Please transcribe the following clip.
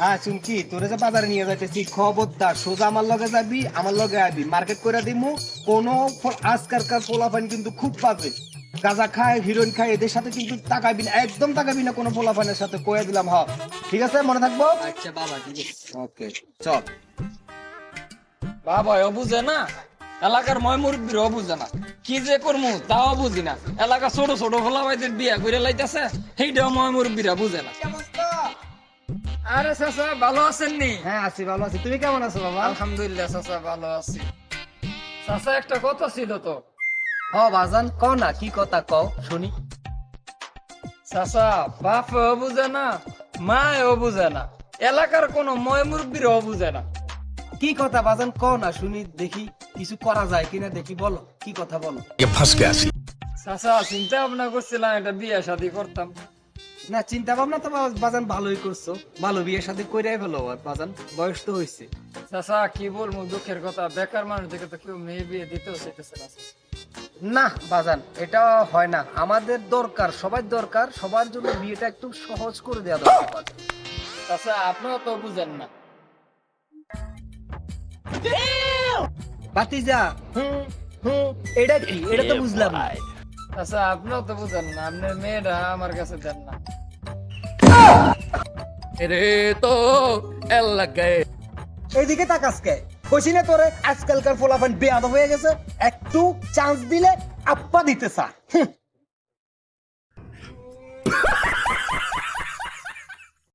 হ্যাঁ শুনছি তোরে যে বাজারে নিয়ে যাইতেছি খবরদার সোজা আমার লগে যাবি আমার লগে আবি মার্কেট করে দিমু কোনো ফল- আজকালকার পোলাপান কিন্তু খুব বাজে। গাঁজা খায় হিরোইন খায় এদের সাথে কিন্তু তাকাবি না একদম তাকাবি না কোনো পোলাপানের সাথে কয়ে দিলাম হ। ঠিক আছে মনে থাকব? আচ্ছা বাবা ঠিক আছে। ওকে চল। বাবা ও বুঝে না? এলাকার ময় মুরব্বীর ও বুঝে না। কি যে করমু তাও বুঝি না। এলাকা ছোট ছোট ফলা ভাইদের বিয়া করে লাইতেছে সেইটাও ময় মুরব্বীরা বুঝে না। আরে চাচা ভালো আছেন নি? হ্যাঁ আছি ভালো আছি। তুমি কেমন আছো বাবা? আলহামদুলিল্লাহ চাচা ভালো আছি। চাচা একটা কথা ছিল তো। হ বাজান ক না কি কথা কও শুনি। চাচা বাপ বুঝে না মা বুঝে না। এলাকার কোনো ময় মুরব্বীর বুঝে না। কি কথা বাজান ক না শুনি দেখি কিছু করা যায় কিনা দেখি বলো কি কথা বলো। চাচা চিন্তা ভাবনা করছিলাম একটা বিয়ে শাদি করতাম। না চিন্তা ভাবনা তো বাজান ভালোই করছ। ভালো বিয়ে সাথে কইরাই ফেলো বাজান। বয়স তো হয়েছে চাচা কি বলব দুঃখের কথা। বেকার মানুষ দেখে তো কেউ মেয়ে বিয়ে দিতেও চাইতেছে না না বাজান এটা হয় না। আমাদের দরকার সবার দরকার। সবার জন্য বিয়েটা একটু সহজ করে দেওয়া দরকার। চাচা আপনিও তো বুঝেন না। বাতিজা হুম হুম এটা কি? এটা তো বুঝলাম না। চাচা আপনিও তো বুঝেন না আপনার মেয়েটা আমার কাছে দেন না। রে তো এলাকায় এইদিকে তাকাস কে কইছি না তোরে, আজকালকার ফলাফল বেয়াদ হয়ে গেছে, একটু চান্স দিলে আপ্পা দিতে চা